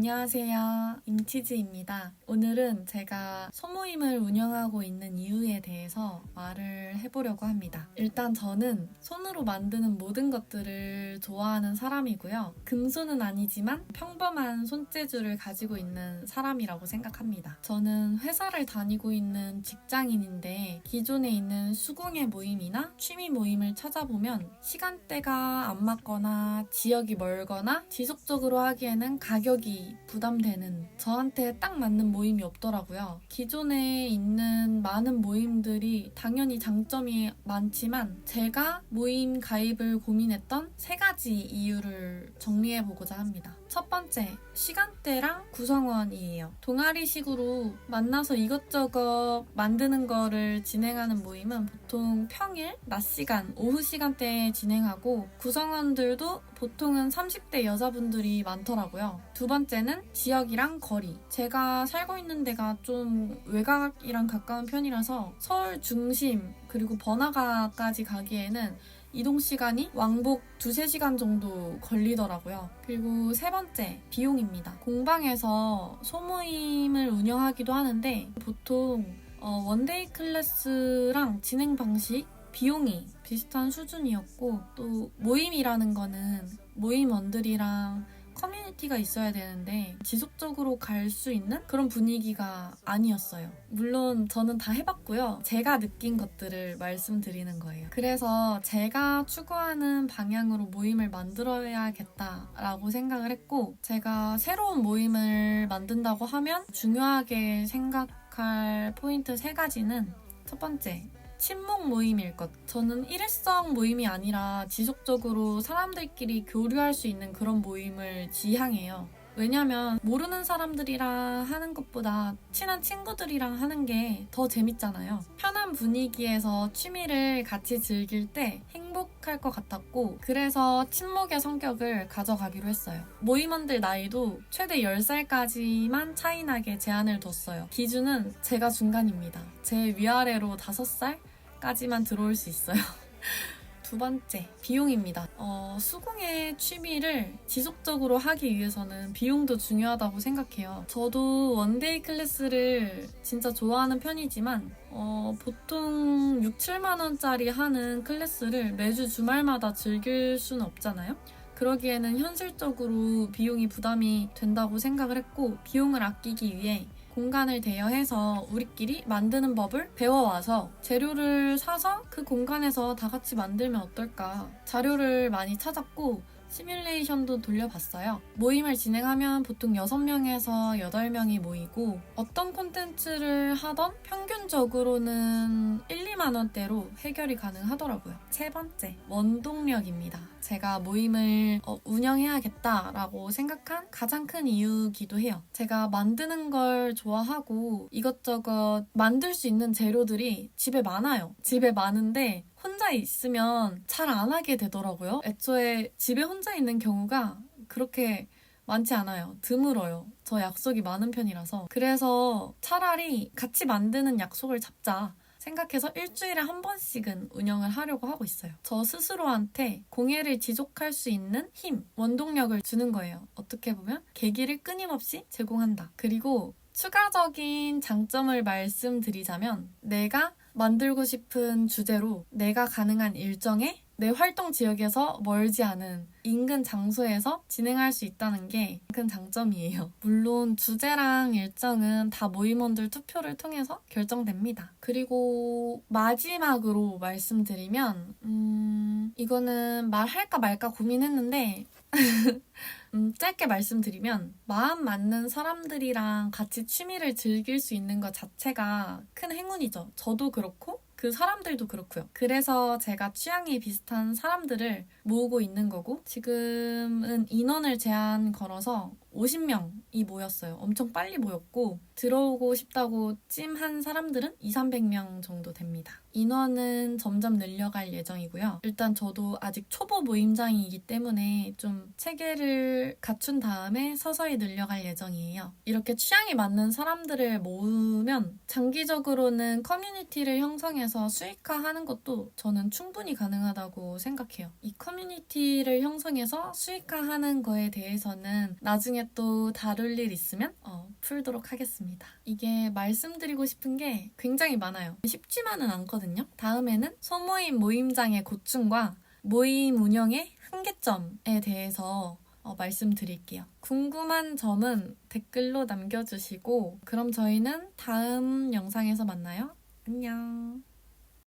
안녕하세요. 임치즈입니다. 오늘은 제가 소모임을 운영하고 있는 이유에 대해서 말을 해보려고 합니다. 일단 저는 손으로 만드는 모든 것들을 좋아하는 사람이고요. 금손은 아니지만 평범한 손재주를 가지고 있는 사람이라고 생각합니다. 저는 회사를 다니고 있는 직장인인데 기존에 있는 수공예 모임이나 취미 모임을 찾아보면 시간대가 안 맞거나 지역이 멀거나 지속적으로 하기에는 가격이 부담되는 저한테 딱 맞는 모임이 없더라고요. 기존에 있는 많은 모임들이 당연히 장점이 많지만 제가 모임 가입을 고민했던 세 가지 이유를 정리해 보고자 합니다. 첫 번째, 시간대랑 구성원이에요. 동아리식으로 만나서 이것저것 만드는 거를 진행하는 모임은 보통 평일, 낮 시간, 오후 시간대에 진행하고 구성원들도 보통은 30대 여자분들이 많더라고요. 두 번째 는 지역이랑 거리. 제가 살고 있는 데가 좀 외곽이랑 가까운 편이라서 서울 중심 그리고 번화가까지 가기에는 이동 시간이 왕복 두세 시간 정도 걸리더라고요. 그리고 세 번째, 비용입니다. 공방에서 소모임을 운영하기도 하는데 보통 어, 원데이 클래스랑 진행 방식, 비용이 비슷한 수준이었고 또 모임이라는 거는 모임원들이랑 커뮤니티가 있어야 되는데 지속적으로 갈 수 있는 그런 분위기가 아니었어요. 물론 저는 다 해봤고요. 제가 느낀 것들을 말씀드리는 거예요. 그래서 제가 추구하는 방향으로 모임을 만들어야겠다라고 생각을 했고 제가 새로운 모임을 만든다고 하면 중요하게 생각할 포인트 세 가지는 첫 번째, 친목 모임일 것. 저는 일회성 모임이 아니라 지속적으로 사람들끼리 교류할 수 있는 그런 모임을 지향해요. 왜냐면 모르는 사람들이랑 하는 것보다 친한 친구들이랑 하는 게 더 재밌잖아요. 편한 분위기에서 취미를 같이 즐길 때 행복할 것 같았고 그래서 친목의 성격을 가져가기로 했어요. 모임원들 나이도 최대 10살까지만 차이 나게 제한을 뒀어요. 기준은 제가 중간입니다. 제 위아래로 5살 까지만 들어올 수 있어요. 두 번째, 비용입니다. 어, 수공예 취미를 지속적으로 하기 위해서는 비용도 중요하다고 생각해요. 저도 원데이 클래스를 진짜 좋아하는 편이지만, 어, 보통 6, 7만원짜리 하는 클래스를 매주 주말마다 즐길 수는 없잖아요? 그러기에는 현실적으로 비용이 부담이 된다고 생각을 했고, 비용을 아끼기 위해 공간을 대여해서 우리끼리 만드는 법을 배워와서 재료를 사서 그 공간에서 다 같이 만들면 어떨까. 자료를 많이 찾았고 시뮬레이션도 돌려봤어요. 모임을 진행하면 보통 6명에서 8명이 모이고 어떤 콘텐츠를 하던 평균적으로는 1, 2만 원대로 해결이 가능하더라고요. 세 번째, 원동력입니다. 제가 모임을 어, 운영해야겠다라고 생각한 가장 큰 이유기도 해요. 제가 만드는 걸 좋아하고 이것저것 만들 수 있는 재료들이 집에 많아요. 집에 많은데 혼자 있으면 잘 안 하게 되더라고요. 애초에 집에 혼자 있는 경우가 그렇게 많지 않아요. 드물어요. 저 약속이 많은 편이라서. 그래서 차라리 같이 만드는 약속을 잡자. 생각해서 일주일에 한 번씩은 운영을 하려고 하고 있어요. 저 스스로한테 공예를 지속할 수 있는 힘, 원동력을 주는 거예요. 어떻게 보면 계기를 끊임없이 제공한다. 그리고 추가적인 장점을 말씀드리자면 내가 만들고 싶은 주제로 내가 가능한 일정에 내 활동 지역에서 멀지 않은 인근 장소에서 진행할 수 있다는 게 큰 장점이에요. 물론 주제랑 일정은 다 모임원들 투표를 통해서 결정됩니다. 그리고 마지막으로 말씀드리면 음, 이거는 말할까 말까 고민했는데 음, 짧게 말씀드리면 마음 맞는 사람들이랑 같이 취미를 즐길 수 있는 것 자체가 큰 행운이죠. 저도 그렇고 그 사람들도 그렇고요. 그래서 제가 취향이 비슷한 사람들을 모으고 있는 거고 지금은 인원을 제한 걸어서 50명이 모였어요. 엄청 빨리 모였고 들어오고 싶다고 찜한 사람들은 2, 300명 정도 됩니다. 인원은 점점 늘려갈 예정이고요. 일단 저도 아직 초보 모임장이기 때문에 좀 체계를 갖춘 다음에 서서히 늘려갈 예정이에요. 이렇게 취향이 맞는 사람들을 모으면 장기적으로는 커뮤니티를 형성해서 수익화하는 것도 저는 충분히 가능하다고 생각해요. 이 커뮤니티를 형성해서 수익화하는 거에 대해서는 나중에 나중에 또 다룰 일 있으면 어, 풀도록 하겠습니다. 이게 말씀드리고 싶은 게 굉장히 많아요. 쉽지만은 않거든요. 다음에는 소모임 모임장의 고충과 모임 운영의 한계점에 대해서 어, 말씀드릴게요. 궁금한 점은 댓글로 남겨주시고 그럼 저희는 다음 영상에서 만나요. 안녕.